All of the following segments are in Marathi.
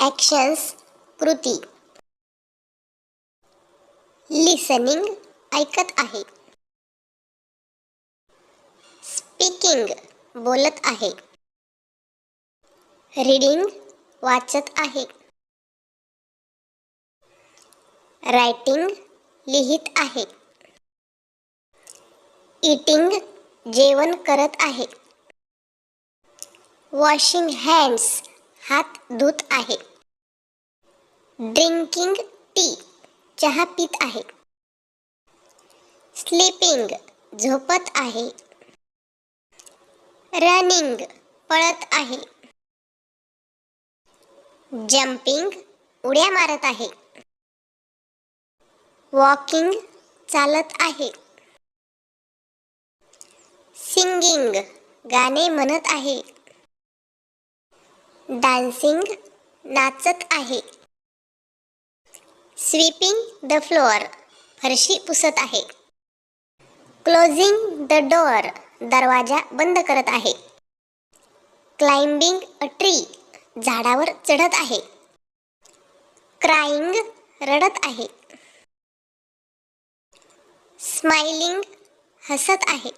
ॲक्शन्स कृती. लिसनिंग ऐकत आहे. स्पीकिंग बोलत आहे. रीडिंग वाचत आहे. रायटिंग लिहित आहे. इटिंग जेवण करत आहे. वॉशिंग हँड्स हात धुत आहे. ड्रिंकिंग टी चहा पित आहे. स्लीपिंग झोपत आहे. रनिंग पळत आहे. जम्पिंग उड्या मारत आहे. वॉकिंग चालत आहे. सिंगिंग गाणे म्हणत आहे. डान्सिंग नाचत आहे. स्वीपिंग द फ्लोअर फरशी पुसत आहे. क्लोजिंग द डोअर दरवाजा बंद करत आहे. क्लाइम्बिंग अ ट्री झाडावर चढत आहे. क्राईंग रडत आहे. स्माइलिंग हसत आहे.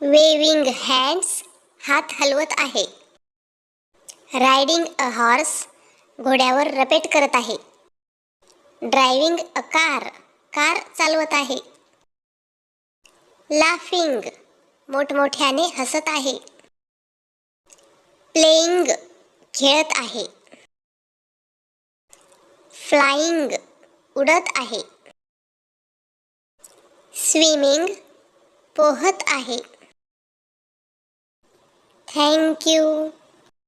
वेविंग हँड्स हात हलवत आहे. रायडिंग अ हॉर्स घोड्यावर रपेट करत आहे. ड्रायव्हिंग अ कार कार चालवत आहे. लाफिंग मोठमोठ्याने हसत आहे. प्लेइंग खेळत आहे. फ्लाइंग उडत आहे. स्विमिंग पोहत आहे. थँक्यू